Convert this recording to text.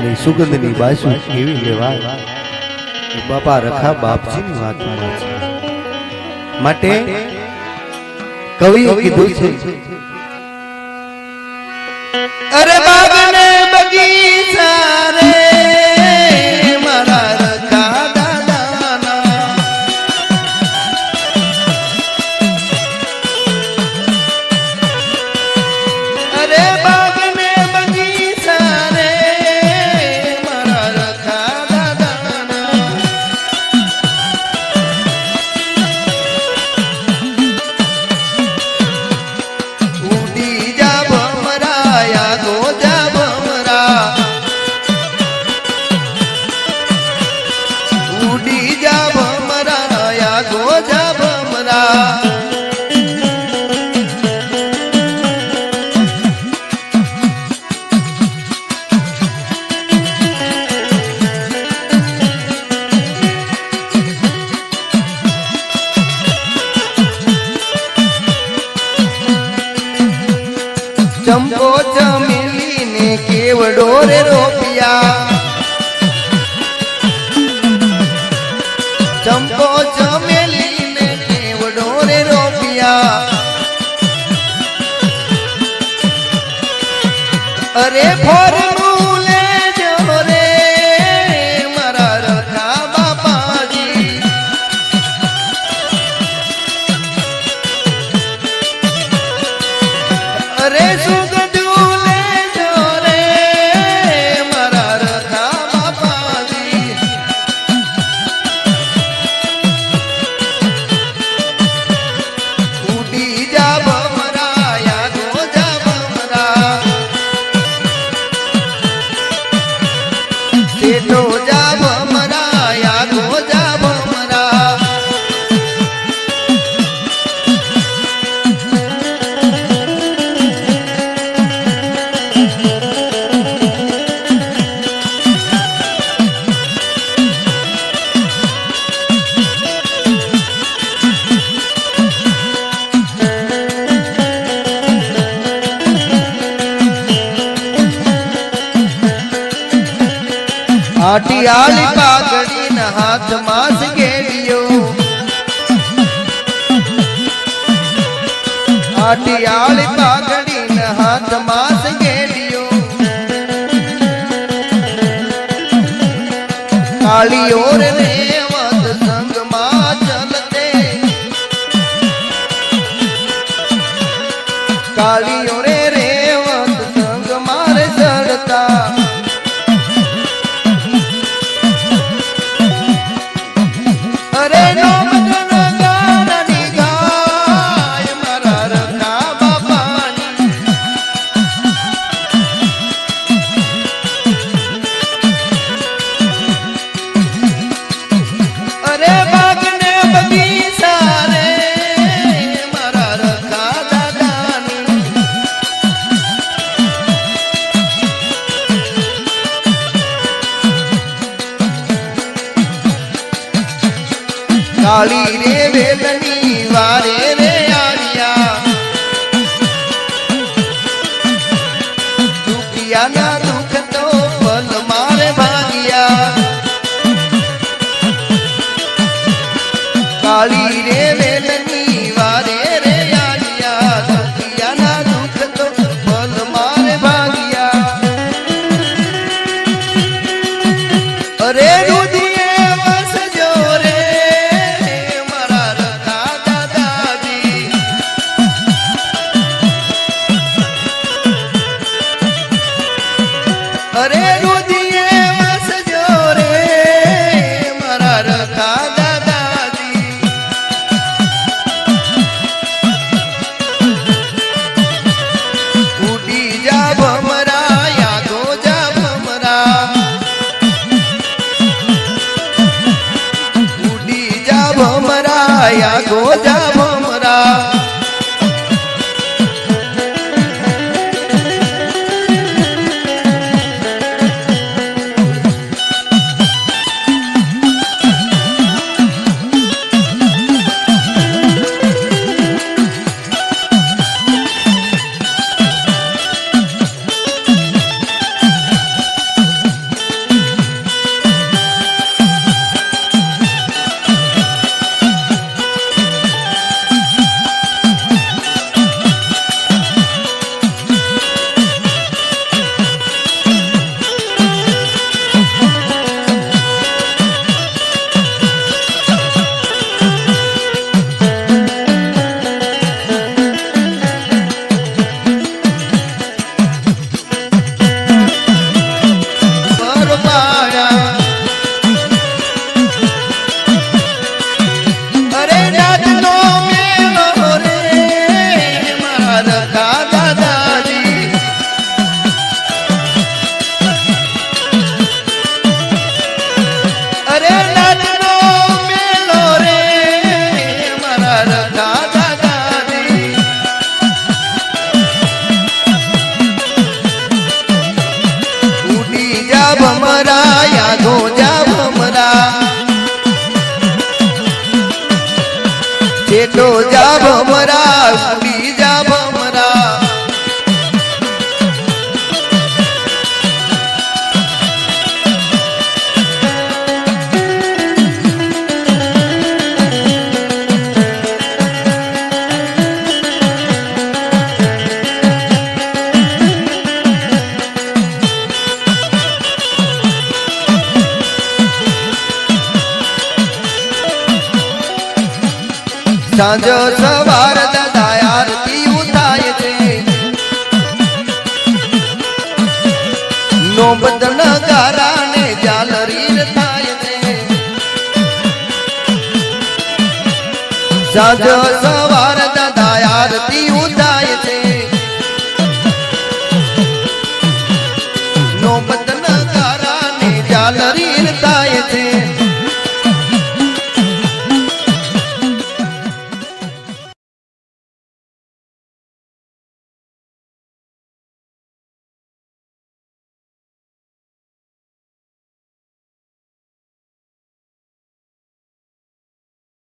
અને સુગંધની બાજુ કેવી લેવાય. બાપા રખા બાપજીની વાતમાં છે. માટે કવિ કીધું છે. અરે બાગને બગી ગોવિંદા ચંપો ચમેલી ને કેવડો રે રોપિયા. ચંપો અરે ફોર ભાટિયાલી પાઘડી ના હાથ માસ કેડિયો ભાટિયાલી પાઘડી ના હાથ માસ કેડિયો કાળી ઓર રે કાળી માયા ગોજા ભમરા ઉડી જા ભમરા સાંજ સાંજ